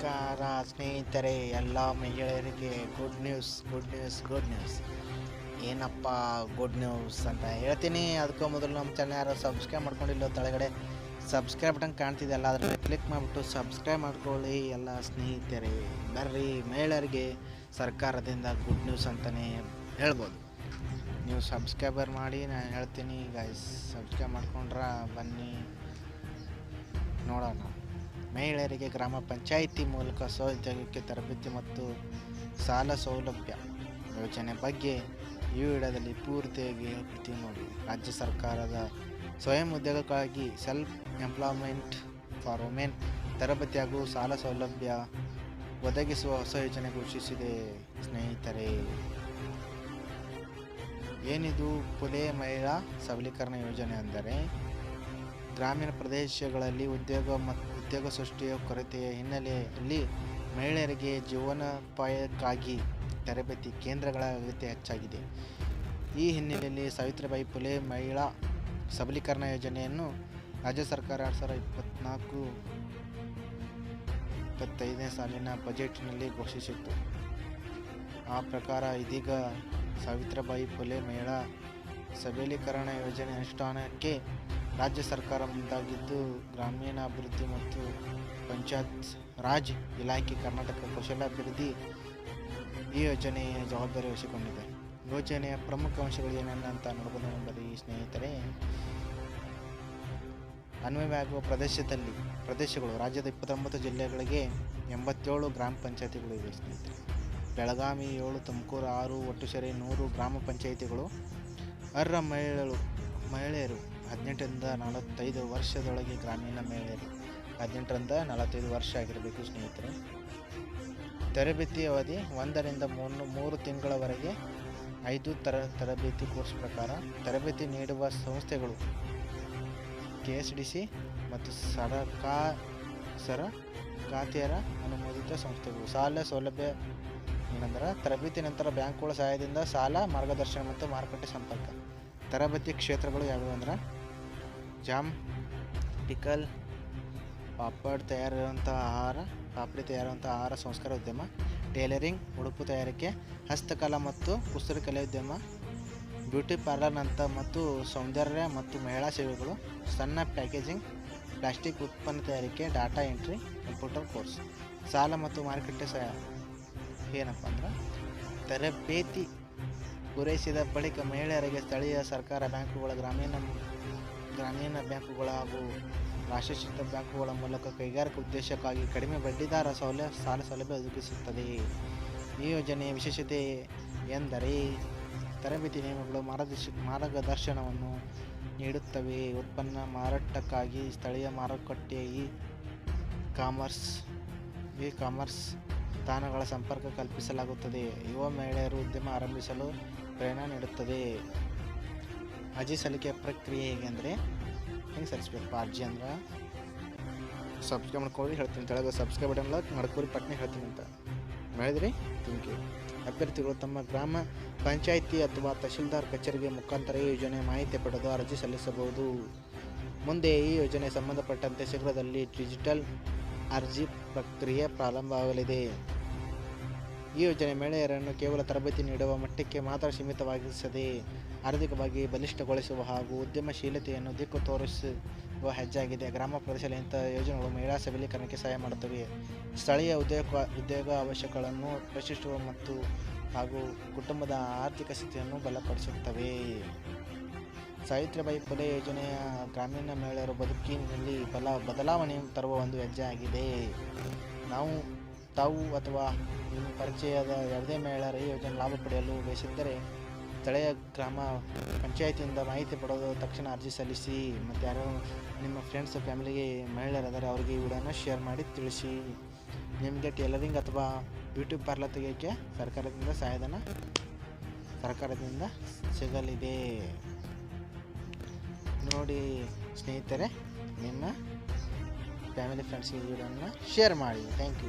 ನಮಸ್ಕಾರ ಸ್ನೇಹಿತರೆ, ಎಲ್ಲ ಮಹಿಳೆಯರಿಗೆ good news good news good news ಏನಪ್ಪ ಗುಡ್ ನ್ಯೂಸ್ ಅಂತ ಹೇಳ್ತೀನಿ. ಅದಕ್ಕೂ ಮೊದಲು ನಮ್ಮ ಚಾನಲ್ ಯಾರು ಸಬ್ಸ್ಕ್ರೈಬ್ ಮಾಡ್ಕೊಂಡಿಲ್ಲ ಕೆಳಗಡೆ ಸಬ್ಸ್ಕ್ರೈಬ್ ಬಟನ್ ಕಾಣ್ತಿದೆಯಲ್ಲ ಅದ್ರ ಮೇಲೆ ಕ್ಲಿಕ್ ಮಾಡಿಬಿಟ್ಟು ಸಬ್ಸ್ಕ್ರೈಬ್ ಮಾಡ್ಕೊಳ್ಳಿ. ಎಲ್ಲ ಸ್ನೇಹಿತರೆ, ಬರ್ರಿ, ಮಹಿಳೆಯರಿಗೆ ಸರ್ಕಾರದಿಂದ ಗುಡ್ ನ್ಯೂಸ್ ಅಂತಲೇ ಹೇಳ್ಬೋದು. ನೀವು ಸಬ್ಸ್ಕ್ರೈಬರ್ ಮಾಡಿ ನಾನು ಹೇಳ್ತೀನಿ ಈಗ ಸಬ್ಸ್ಕ್ರೈಬ್ ಮಾಡ್ಕೊಂಡ್ರೆ ಬನ್ನಿ. ನೋಡೋಣ. ಮಹಿಳೆಯರಿಗೆ ಗ್ರಾಮ ಪಂಚಾಯಿತಿ ಮೂಲಕ ಸ್ವಉದ್ಯೋಗಕ್ಕೆ ತರಬೇತಿ ಮತ್ತು ಸಾಲ ಸೌಲಭ್ಯ ಯೋಜನೆ ಬಗ್ಗೆ ಈ ವಿಡಿಯೋದಲ್ಲಿ ಪೂರ್ತಿಯಾಗಿ ಕೃತಿ ನೋಡಿ. ರಾಜ್ಯ ಸರ್ಕಾರದ ಸ್ವಯಂ ಉದ್ಯೋಗಕ್ಕಾಗಿ ಸೆಲ್ಫ್ ಎಂಪ್ಲಾಯ್ಮೆಂಟ್ ಫಾರ್ ವುಮೆನ್ ತರಬೇತಿ ಹಾಗೂ ಸಾಲ ಸೌಲಭ್ಯ ಒದಗಿಸುವ ಹೊಸ ಯೋಜನೆ ಘೋಷಿಸಿದೆ ಸ್ನೇಹಿತರೆ. ಏನಿದು ಪುಲೆ ಮಹಿಳಾ ಸಬಲೀಕರಣ ಯೋಜನೆ ಅಂದರೆ, ಗ್ರಾಮೀಣ ಪ್ರದೇಶಗಳಲ್ಲಿ ಉದ್ಯೋಗ ಮತ್ತು ಉದ್ಯೋಗ ಸೃಷ್ಟಿಯ ಕೊರತೆಯ ಹಿನ್ನೆಲೆಯಲ್ಲಿ ಮಹಿಳೆಯರಿಗೆ ಜೀವನೋಪಾಯಕ್ಕಾಗಿ ತರಬೇತಿ ಕೇಂದ್ರಗಳ ಅಗತ್ಯ ಹೆಚ್ಚಾಗಿದೆ. ಈ ಹಿನ್ನೆಲೆಯಲ್ಲಿ ಸಾವಿತ್ರಿಬಾಯಿ ಫುಲೆ ಮಹಿಳಾ ಸಬಲೀಕರಣ ಯೋಜನೆಯನ್ನು ರಾಜ್ಯ ಸರ್ಕಾರ ಎರಡು ಸಾವಿರದ ಇಪ್ಪತ್ತ್ನಾಲ್ಕು ಇಪ್ಪತ್ತೈದನೇ ಸಾಲಿನ ಬಜೆಟ್ನಲ್ಲಿ ಘೋಷಿಸಿತ್ತು. ಆ ಪ್ರಕಾರ ಇದೀಗ ಸಾವಿತ್ರಿಬಾಯಿ ಫುಲೆ ಮಹಿಳಾ ಸಬಲೀಕರಣ ಯೋಜನೆ ಅನುಷ್ಠಾನಕ್ಕೆ ರಾಜ್ಯ ಸರ್ಕಾರ ಮುಂದಾಗಿದ್ದು ಗ್ರಾಮೀಣಾಭಿವೃದ್ಧಿ ಮತ್ತು ಪಂಚಾಯತ್ ರಾಜ್ ಇಲಾಖೆ ಕರ್ನಾಟಕ ಕೌಶಲ್ಯಾಭಿವೃದ್ಧಿ ಈ ಯೋಜನೆಯ ಜವಾಬ್ದಾರಿ ವಹಿಸಿಕೊಂಡಿದೆ ಯೋಜನೆಯ ಪ್ರಮುಖ ಅಂಶಗಳು ಏನೇನಂತ ನೋಡ್ಬೋದು ಬರೀ ಸ್ನೇಹಿತರೆ. ಅನ್ವಯವಾಗುವ ಪ್ರದೇಶದಲ್ಲಿ, ಪ್ರದೇಶಗಳು, ರಾಜ್ಯದ ಇಪ್ಪತ್ತೊಂಬತ್ತು ಜಿಲ್ಲೆಗಳಿಗೆ ಎಂಬತ್ತೇಳು ಗ್ರಾಮ ಪಂಚಾಯತಿಗಳು ಇವೆ ಸ್ನೇಹಿತರೆ. ಬೆಳಗಾವಿ ಏಳು, ತುಮಕೂರು ಆರು, ಒಟ್ಟು ಸೇರಿ ನೂರು ಗ್ರಾಮ ಪಂಚಾಯಿತಿಗಳು. ಅರ್ಹ ಮಹಿಳೆಯರು ಮಹಿಳೆಯರು ಹದಿನೆಂಟರಿಂದ ನಲವತ್ತೈದು ವರ್ಷದೊಳಗೆ ಗ್ರಾಮೀಣ ಮಹಿಳೆಯರು ಹದಿನೆಂಟರಿಂದ ನಲವತ್ತೈದು ವರ್ಷ ಆಗಿರಬೇಕು ಸ್ನೇಹಿತರೆ. ತರಬೇತಿ ಅವಧಿ ಒಂದರಿಂದ ಮೂರು ಮೂರು ತಿಂಗಳವರೆಗೆ ಐದು ತರ, ತರಬೇತಿ ಕೋರ್ಸ್ ಪ್ರಕಾರ ತರಬೇತಿ ನೀಡುವ ಸಂಸ್ಥೆಗಳು ಕೆ ಎಸ್ ಡಿ ಸಿ ಮತ್ತು ಸರಕಾ ಸರ ಖಾತೆಯರ ಅನುಮೋದಿತ ಸಂಸ್ಥೆಗಳು. ಸಾಲ ಸೌಲಭ್ಯ ಏನಂದ್ರೆ ತರಬೇತಿ ನಂತರ ಬ್ಯಾಂಕ್ಗಳ ಸಹಾಯದಿಂದ ಸಾಲ ಮಾರ್ಗದರ್ಶನ ಮತ್ತು ಮಾರುಕಟ್ಟೆ ಸಂಪರ್ಕ. ತರಬೇತಿ ಕ್ಷೇತ್ರಗಳು ಯಾವುವು ಅಂದ್ರೆ ಜಾಮ್, ಪಿಕಲ್, ಪಾಪಡ್ ತಯಾರಿರುವಂಥ ಆಹಾರ, ಪಾಪಡಿ ತಯಾರಿರುವಂಥ ಆಹಾರ ಸಂಸ್ಕಾರ ಉದ್ಯಮ, ಟೇಲರಿಂಗ್, ಉಡುಪು ತಯಾರಿಕೆ, ಹಸ್ತಕಲಾ ಮತ್ತು ಕುಸ್ತರಕಲೆ ಉದ್ಯಮ, ಬ್ಯೂಟಿ ಪಾರ್ಲರ್ನಂಥ ಮತ್ತು ಸೌಂದರ್ಯ ಮತ್ತು ಮಹಿಳಾ ಸೇವೆಗಳು, ಸಣ್ಣ ಪ್ಯಾಕೇಜಿಂಗ್, ಪ್ಲಾಸ್ಟಿಕ್ ಉತ್ಪನ್ನ ತಯಾರಿಕೆ, ಡಾಟಾ ಎಂಟ್ರಿ, ಕಂಪ್ಯೂಟರ್ ಕೋರ್ಸ್, ಸಾಲ ಮತ್ತು ಮಾರುಕಟ್ಟೆ ಸಹಾಯ. ಏನಪ್ಪ ಅಂದ್ರೆ, ತರಬೇತಿ ಪೂರೈಸಿದ ಬಳಿಕ ಮಹಿಳೆಯರಿಗೆ ಸ್ಥಳೀಯ ಸರ್ಕಾರ ಬ್ಯಾಂಕುಗಳ ಗ್ರಾಮೀಣ ಗ್ರಾಮೀಣ ಬ್ಯಾಂಕುಗಳ ಹಾಗೂ ರಾಷ್ಟ್ರೀಕೃತ ಬ್ಯಾಂಕುಗಳ ಮೂಲಕ ಕೈಗಾರಿಕಾ ಉದ್ದೇಶಕ್ಕಾಗಿ ಕಡಿಮೆ ಬಡ್ಡಿದರ ಸೌಲಭ್ಯ, ಸಾಲ ಸೌಲಭ್ಯ ಒದಗಿಸುತ್ತದೆ. ಈ ಯೋಜನೆಯ ವಿಶೇಷತೆ ಎಂದರೆ, ತರಬೇತಿ ನಿಯಮಗಳು ಮಾರ್ಗದರ್ಶ, ಮಾರ್ಗದರ್ಶನವನ್ನು ನೀಡುತ್ತವೆ. ಉತ್ಪನ್ನ ಮಾರಾಟಕ್ಕಾಗಿ ಸ್ಥಳೀಯ ಮಾರುಕಟ್ಟೆ ಇ ಕಾಮರ್ಸ್ ಇ ಕಾಮರ್ಸ್ ತಾಣಗಳ ಸಂಪರ್ಕ ಕಲ್ಪಿಸಲಾಗುತ್ತದೆ. ಯುವ ಮಹಿಳೆಯರು ಉದ್ಯಮ ಆರಂಭಿಸಲು ಪ್ರೇರಣೆ ನೀಡುತ್ತದೆ. ಅರ್ಜಿ ಸಲ್ಲಿಕೆ ಪ್ರಕ್ರಿಯೆ ಹೇಗೆ ಅಂದರೆ? ಹೆಂಗೆ ಸಲ್ಲಿಸ್ಬೇಕು? ಅರ್ಜಿ ಅಂದ್ರೆ? ಸಬ್ಸ್ಕ್ರೈಬ್ ಮಾಡ್ಕೊಳ್ಳಿ, ಹೇಳ್ತೀನಿ. ಕೆಳಗೆ ಸಬ್ಸ್ಕ್ರೈಬ್ ಬಟನ್ ಮಾಡ್ಕೊಳ್ಳಿ ಪಟ್ನೆ ಹೇಳ್ತೀನಿ ಅಂತ. ಮಾಡಿದ್ರಿ? ಥ್ಯಾಂಕ್ ಯು ಅಭ್ಯರ್ಥಿಗಳು ತಮ್ಮ ಗ್ರಾಮ ಪಂಚಾಯಿತಿ ಅಥವಾ ತಹಶೀಲ್ದಾರ್ ಕಚೇರಿಗೆ ಮುಖಾಂತರ ಈ ಯೋಜನೆ ಮಾಹಿತಿ ಪಡೆದು ಅರ್ಜಿ ಸಲ್ಲಿಸಬಹುದು. ಮುಂದೆ ಈ ಯೋಜನೆ ಸಂಬಂಧಪಟ್ಟಂತೆ ಶೀಘ್ರದಲ್ಲಿ ಡಿಜಿಟಲ್ ಅರ್ಜಿ ಪ್ರಕ್ರಿಯೆ ಪ್ರಾರಂಭವಾಗಲಿದೆ. ಈ ಯೋಜನೆ ಮಹಿಳೆಯರನ್ನು ಕೇವಲ ತರಬೇತಿ ನೀಡುವ ಮಟ್ಟಕ್ಕೆ ಮಾತ್ರ ಸೀಮಿತವಾಗಿಸದೆ ಆರ್ಥಿಕವಾಗಿ ಬಲಿಷ್ಠಗೊಳಿಸುವ ಹಾಗೂ ಉದ್ಯಮಶೀಲತೆಯನ್ನು ದಿಕ್ಕು ತೋರಿಸುವ ಹೆಜ್ಜೆಯಾಗಿದೆ. ಗ್ರಾಮ ಪ್ರದೇಶದಲ್ಲಿ ಇಂಥ ಯೋಜನೆಗಳು ಮಹಿಳಾ ಸಬಲೀಕರಣಕ್ಕೆ ಸಹಾಯ ಮಾಡುತ್ತವೆ. ಸ್ಥಳೀಯ ಉದ್ಯೋಗ ಉದ್ಯೋಗ ಅವಶ್ಯಕಗಳನ್ನು ರಕ್ಷಿಸುವ ಮತ್ತು ಹಾಗೂ ಕುಟುಂಬದ ಆರ್ಥಿಕ ಸ್ಥಿತಿಯನ್ನು ಬಲಪಡಿಸುತ್ತವೆ. ಸಾವಿತ್ರಿಬಾಯಿ ಫುಲೆ ಯೋಜನೆಯ ಗ್ರಾಮೀಣ ಮಹಿಳೆಯರ ಬದುಕಿನಲ್ಲಿ ಬಲ ಬದಲಾವಣೆ ತರುವ ಒಂದು ಹೆಜ್ಜೆ ಆಗಿದೆ ನಾವು ತಾವು ಅಥವಾ ನಿಮ್ಮ ಪರಿಚಯದ ಯಾವುದೇ ಮಹಿಳೆಯರ ಈ ಯೋಜನೆ ಲಾಭ ಪಡೆಯಲು ಬಯಸಿದ್ದರೆ ಸ್ಥಳೀಯ ಗ್ರಾಮ ಪಂಚಾಯತಿಯಿಂದ ಮಾಹಿತಿ ಪಡೆದು ತಕ್ಷಣ ಅರ್ಜಿ ಸಲ್ಲಿಸಿ ಮತ್ತು ಯಾರೋ ನಿಮ್ಮ ಫ್ರೆಂಡ್ಸ್ ಫ್ಯಾಮಿಲಿಗೆ ಮಹಿಳೆಯರಾದರೆ ಅವರಿಗೆ ಈ ವಿಡಿಯೋನ ಶೇರ್ ಮಾಡಿ ತಿಳಿಸಿ. ನಿಮಗೆ ಟೇಲರಿಂಗ್ ಅಥವಾ ಬ್ಯೂಟಿ ಪಾರ್ಲರ್ ತೆಗೆಯೋಕ್ಕೆ ಸರ್ಕಾರದಿಂದ ಸಹಾಯಧನ ಸರ್ಕಾರದಿಂದ ಸಿಗಲಿದೆ. ನೋಡಿ ಸ್ನೇಹಿತರೆ, ನಿಮ್ಮ ಫ್ಯಾಮಿಲಿ ಫ್ರೆಂಡ್ಸ್ಗೆ ಈ ವಿಡಿಯೋನ ಶೇರ್ ಮಾಡಿ. Thank you